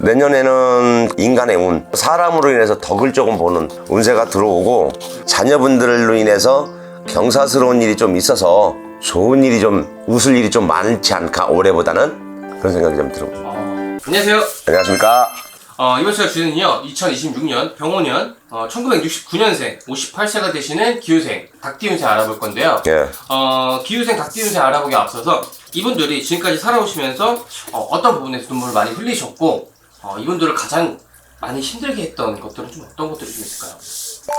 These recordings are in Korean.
내년에는 인간의 운, 사람으로 인해서 덕을 조금 보는 운세가 들어오고 자녀분들로 인해서 경사스러운 일이 좀 있어서 좋은 일이 좀 웃을 일이 좀 많지 않을까 올해보다는 그런 생각이 좀 들어요. 어, 안녕하세요. 안녕하십니까? 어, 이번 주에 주제는요, 2026년 병호년, 어, 1969년생, 58세가 되시는 기후생, 닭띠운세 알아볼 건데요. 예. 어, 기후생 닭띠운세 알아보기 앞서서 이분들이 지금까지 살아오시면서 어, 떤 부분에서 눈물을 많이 흘리셨고, 어, 이분들을 가장 많이 힘들게 했던 것들은 좀 어떤 것들이 좀 있을까요?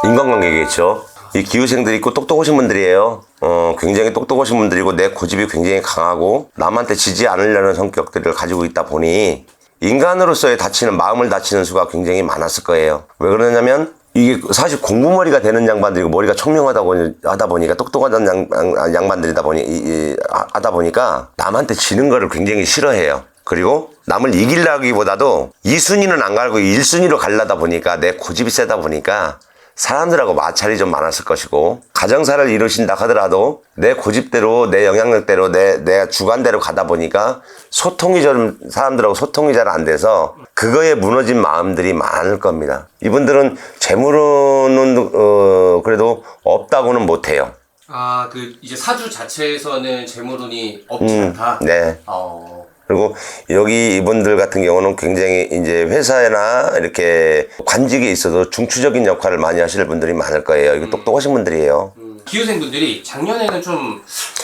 인간관계겠죠. 이 기후생들이 있고 똑똑하신 분들이에요. 어, 굉장히 똑똑하신 분들이고 내 고집이 굉장히 강하고 남한테 지지 않으려는 성격들을 가지고 있다 보니 인간으로서의 다치는 마음을 다치는 수가 굉장히 많았을 거예요. 왜 그러냐면 이게 사실 공부머리가 되는 양반들이고 머리가 청명하다고 하다 보니까 똑똑하던 양, 양- 양반들이다 보니 이- 이- 하- 하다 보니까 남한테 지는 거를 굉장히 싫어해요. 그리고 남을 이기려기보다도 2순위는 안 갈고 1순위로 갈라다 보니까 내 고집이 세다 보니까 사람들하고 마찰이 좀 많았을 것이고 가정사를 이루신다 하더라도 내 고집대로 내 영향력대로 내 내가 주관대로 가다 보니까 소통이 좀 사람들하고 소통이 잘 안 돼서 그거에 무너진 마음들이 많을 겁니다. 이분들은 재물은 어 그래도 없다고는 못해요. 아, 그, 이제 사주 자체에서는 재물운이 없지 않다? 네. 어, 그리고 여기 이분들 같은 경우는 굉장히 이제 회사나 이렇게 관직에 있어도 중추적인 역할을 많이 하실 분들이 많을 거예요. 이거 똑똑하신 분들이에요. 음, 기후생분들이 작년에는 좀,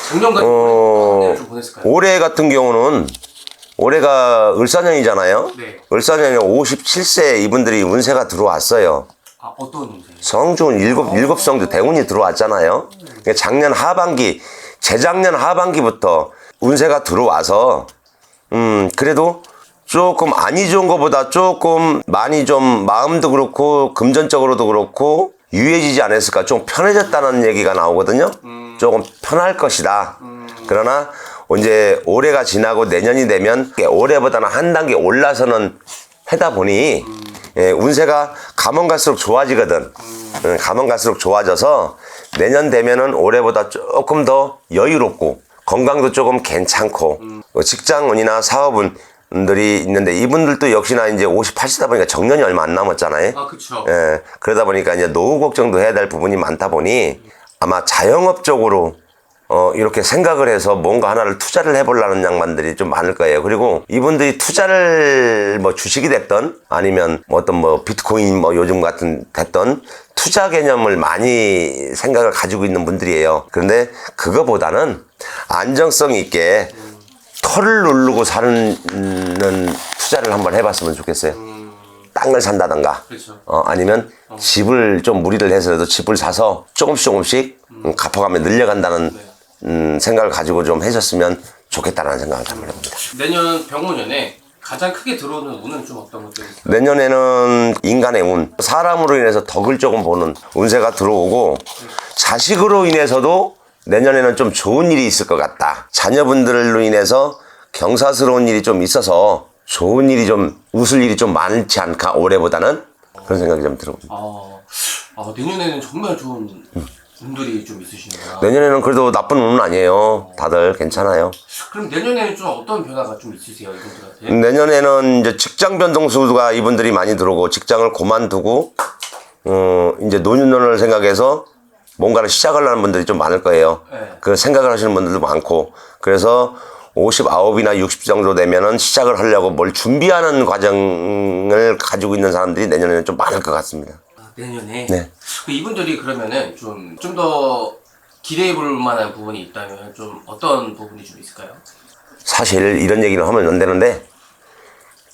작년과 어, 좀 보냈을까요? 올해 같은 경우는 올해가 을사년이잖아요. 네. 을사년에 57세 이분들이 운세가 들어왔어요. 아, 어떤 문제? 성준 일곱 일곱 성주 대운이 들어왔잖아요. 그러니까 작년 하반기, 재작년 하반기부터 운세가 들어와서 음 그래도 조금 안이 좋은 것보다 조금 많이 좀 마음도 그렇고 금전적으로도 그렇고 유해지지 않았을까 좀 편해졌다는 얘기가 나오거든요. 조금 편할 것이다. 그러나 이제 올해가 지나고 내년이 되면 올해보다는 한 단계 올라서는 하다 보니 예, 운세가 가면 갈수록 좋아지거든. 음, 가면 갈수록 좋아져서 내년 되면은 올해보다 조금 더 여유롭고 건강도 조금 괜찮고 어, 직장운이나 사업운들이 있는데 이분들도 역시나 이제 58세다 보니까 정년이 얼마 안 남았잖아요. 아, 그쵸. 예, 그러다 보니까 이제 노후 걱정도 해야 될 부분이 많다 보니 아마 자영업 쪽으로 어, 이렇게 생각을 해서 뭔가 하나를 투자를 해보려는 양반들이 좀 많을 거예요. 그리고 이분들이 투자를 뭐 주식이 됐던 아니면 뭐 어떤 뭐 비트코인 뭐 요즘 같은 됐던 투자 개념을 많이 생각을 가지고 있는 분들이에요. 그런데 그거보다는 안정성 있게 털을 누르고 사는 투자를 한번 해봤으면 좋겠어요. 땅을 산다던가 그렇죠. 어, 아니면 집을 좀 무리를 해서라도 집을 사서 조금씩 조금씩 음, 갚아가며 늘려간다는 음, 생각을 가지고 좀 해줬으면 좋겠다는 생각을 한번 해봅니다. 내년 병호년에 가장 크게 들어오는 운은 좀 어떤 것들이 있을까요? 내년에는 인간의 운, 사람으로 인해서 덕을 조금 보는 운세가 들어오고 자식으로 인해서도 내년에는 좀 좋은 일이 있을 것 같다. 자녀분들로 인해서 경사스러운 일이 좀 있어서 좋은 일이 좀 웃을 일이 좀 많지 않을까 올해보다는 그런 생각이 좀 들어옵니다. 아, 아, 내년에는 정말 좋은 운들이 좀 있으시네요. 내년에는 그래도 나쁜 운은 아니에요. 다들 괜찮아요. 그럼 내년에는 좀 어떤 변화가 좀 있으세요, 이분들한테? 내년에는 이제 직장 변동수가 이분들이 많이 들어오고 직장을 그만두고 어 이제 노년을 생각해서 뭔가를 시작을 하는 분들이 좀 많을 거예요. 네. 그 생각을 하시는 분들도 많고 그래서 59이나 60 정도 되면은 시작을 하려고 뭘 준비하는 과정을 가지고 있는 사람들이 내년에는 좀 많을 것 같습니다. 아, 내년에? 네. 그 이분들이 그러면은 좀, 좀 더 기대해 볼 만한 부분이 있다면 좀 어떤 부분이 좀 있을까요? 사실 이런 얘기는 하면 안 되는데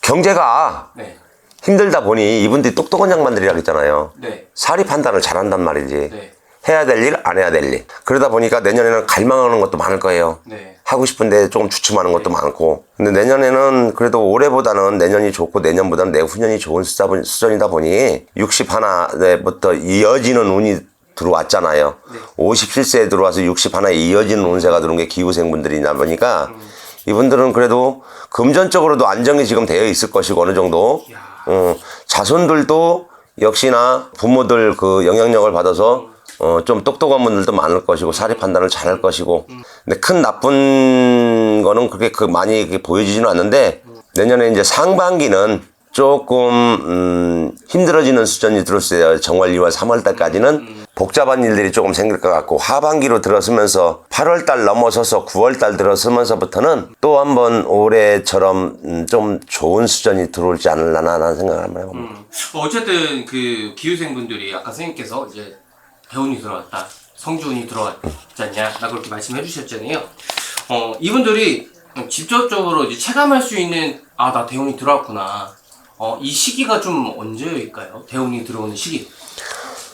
경제가 네. 힘들다 보니 이분들이 똑똑한 양반들이라고 했잖아요. 네. 사리 판단을 잘한단 말이지. 네. 해야 될 일, 안 해야 될 일. 그러다 보니까 내년에는 갈망하는 것도 많을 거예요. 네. 하고 싶은데 조금 주춤하는 것도 많고. 근데 내년에는 그래도 올해보다는 내년이 좋고 내년보다는 내후년이 좋은 수준이다 보니 60 하나부터 이어지는 운이 들어왔잖아요. 57세에 들어와서 60 하나에 이어지는 운세가 들어온 게 기후생분들이다 보니까 이분들은 그래도 금전적으로도 안정이 지금 되어 있을 것이고 어느 정도. 어, 자손들도 역시나 부모들 그 영향력을 받아서 어, 좀 똑똑한 분들도 많을 것이고 사리 판단을 잘할 것이고 근데 큰 나쁜 거는 그렇게 그 많이 이렇게 보여지지는 않는데 내년에 이제 상반기는 조금 음, 힘들어지는 수준이 들었어요. 정월 2월 3월 달까지는 복잡한 일들이 조금 생길 것 같고 하반기로 들어서면서 8월 달 넘어서서 9월 달 들어서면서부터는 또 한번 올해처럼 음, 좀 좋은 수준이 들어올지 않을라나 하는 생각을 한번 해봅니다. 음. 어쨌든 그 기후생분들이 아까 선생님께서 이제 대운이 들어왔다, 성주운이 않냐, 나 그렇게 말씀해 주셨잖아요. 어, 이분들이 직접적으로 이제 체감할 수 있는 아, 나 대운이 들어왔구나. 어, 이 시기가 좀 언제일까요? 대운이 들어오는 시기.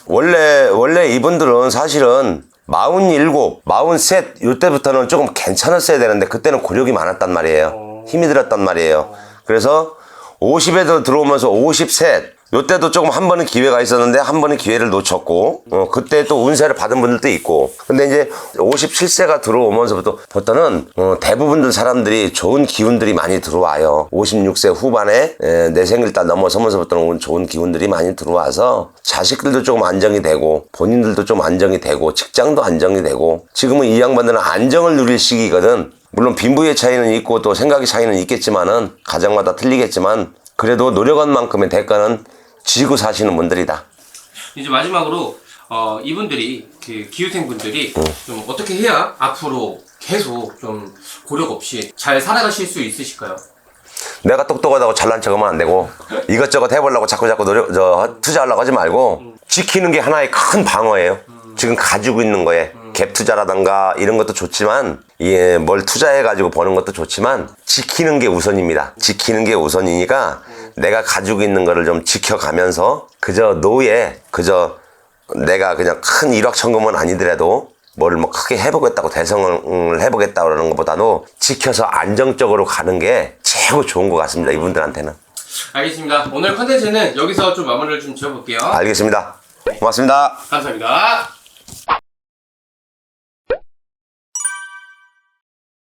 원래 원래 이분들은 사실은 47, 43 이때부터는 조금 괜찮았어야 되는데 그때는 고력이 많았단 말이에요. 힘이 들었단 말이에요. 그래서 50에도 들어오면서 53 요때도 조금 한 번은 기회가 있었는데 한 번은 기회를 놓쳤고 어, 그때 또 운세를 받은 분들도 있고. 근데 이제 57세가 들어오면서부터 부터는 어, 대부분들 사람들이 좋은 기운들이 많이 들어와요. 56세 후반에 에, 내 생일달 넘어서면서부터는 좋은 기운들이 많이 들어와서 자식들도 조금 안정이 되고 본인들도 좀 안정이 되고 직장도 안정이 되고. 지금은 이 양반들은 안정을 누릴 시기거든. 물론 빈부의 차이는 있고 또 생각의 차이는 있겠지만은 가정마다 틀리겠지만 그래도 노력한 만큼의 대가는 지고 사시는 분들이다. 이제 마지막으로 어, 이분들이 그 기후생 분들이 좀 어떻게 해야 앞으로 계속 좀 고력 없이 잘 살아가실 수 있으실까요? 내가 똑똑하다고 잘난 척하면 안 되고 이것저것 해보려고 자꾸 자꾸 노력 저 투자하려고 하지 말고 지키는 게 하나의 큰 방어예요. 지금 가지고 있는 거에 갭 투자라던가 이런 것도 좋지만 예, 뭘 투자해 가지고 버는 것도 좋지만 지키는 게 우선입니다. 지키는 게 우선이니까 내가 가지고 있는 거를 좀 지켜가면서 그저 노예 그저 내가 그냥 큰 일확천금은 아니더라도 뭐를 뭐 크게 해보겠다고 대성을 해보겠다 그러는 것보다도 지켜서 안정적으로 가는 게 최고 좋은 것 같습니다. 이분들한테는. 알겠습니다. 오늘 컨텐츠는 여기서 좀 마무리를 좀 지어볼게요. 알겠습니다. 고맙습니다. 감사합니다.